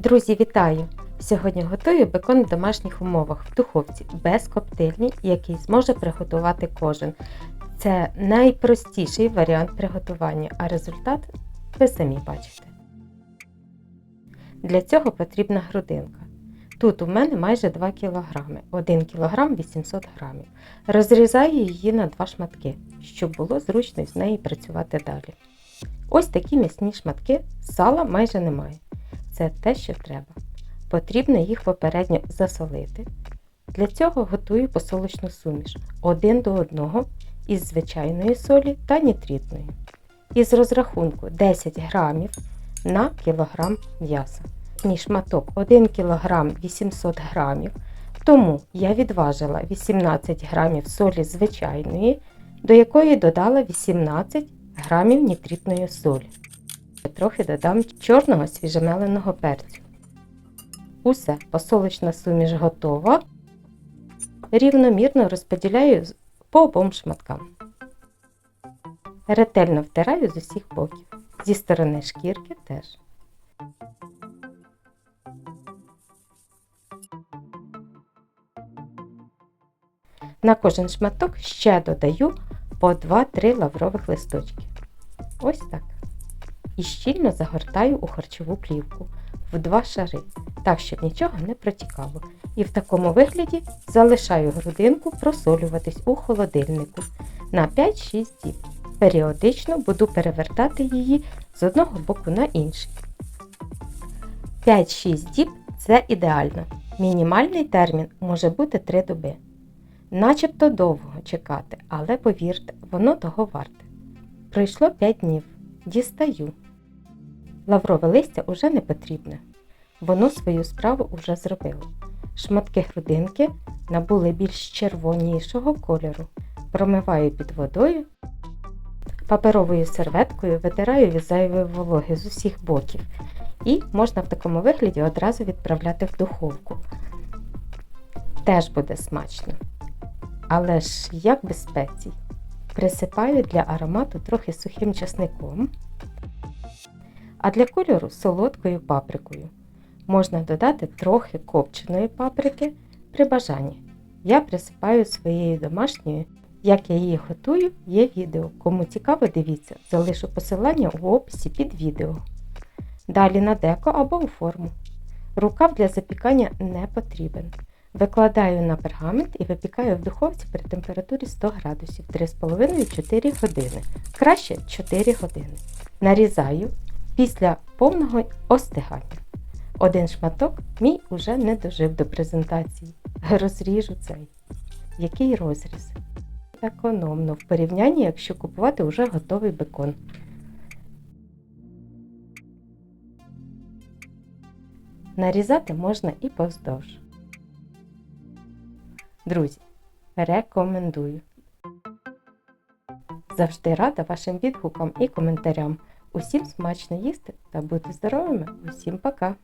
Друзі, вітаю! Сьогодні готую бекон в домашніх умовах в духовці без коптильні, який зможе приготувати кожен. Це найпростіший варіант приготування, а результат ви самі бачите. Для цього потрібна грудинка. Тут у мене майже 2 кг, 1 кг 800 г. Розрізаю її на два шматки, щоб було зручно з нею працювати далі. Ось такі м'ясні шматки, сала майже немає. Це те, що треба. Потрібно їх попередньо засолити. Для цього готую посолочну суміш 1 до 1 із звичайної солі та нітритної. Із розрахунку 10 грамів на кілограм м'яса. Мій шматок 1 кг 800 грамів, тому я відважила 18 грамів солі звичайної, до якої додала 18 грамів нітритної солі. Трохи додам чорного свіжемеленого перцю. Усе, посолочна суміш готова. Рівномірно розподіляю по обом шматкам. Ретельно втираю з усіх боків. Зі сторони шкірки теж. На кожен шматок ще додаю по 2-3 лаврових листочки. Ось так. І щільно загортаю у харчову плівку в два шари, так, щоб нічого не протікало. І в такому вигляді залишаю грудинку просолюватись у холодильнику на 5-6 діб. Періодично буду перевертати її з одного боку на інший. 5-6 діб це ідеально. Мінімальний термін може бути 3 доби. Начебто довго чекати, але повірте, воно того варте. Пройшло 5 днів. Дістаю. Лаврове листя уже не потрібне. Воно свою справу уже зробило. Шматки грудинки набули більш червонішого кольору. Промиваю під водою. Паперовою серветкою витираю від зайвої вологи з усіх боків. І можна в такому вигляді одразу відправляти в духовку. Теж буде смачно. Але ж як без спецій. Присипаю для аромату трохи сухим часником, а для кольору солодкою паприкою. Можна додати трохи копченої паприки при бажанні. Я присипаю своєю домашньою. Як я її готую, є відео. Кому цікаво, дивіться, залишу посилання у описі під відео. Далі на деко або у форму. Рукав для запікання не потрібен. Викладаю на пергамент і випікаю в духовці при температурі 100 градусів 3,5-4 години. Краще 4 години. Нарізаю після повного остигання. Один шматок мій уже не дожив до презентації. Розріжу цей. Який розріз? Економно в порівнянні, якщо купувати вже готовий бекон. Нарізати можна і повздовж. Друзі, рекомендую. Завжди рада вашим відгукам і коментарям. Усім смачно їсти та бути здоровими. Усім пока!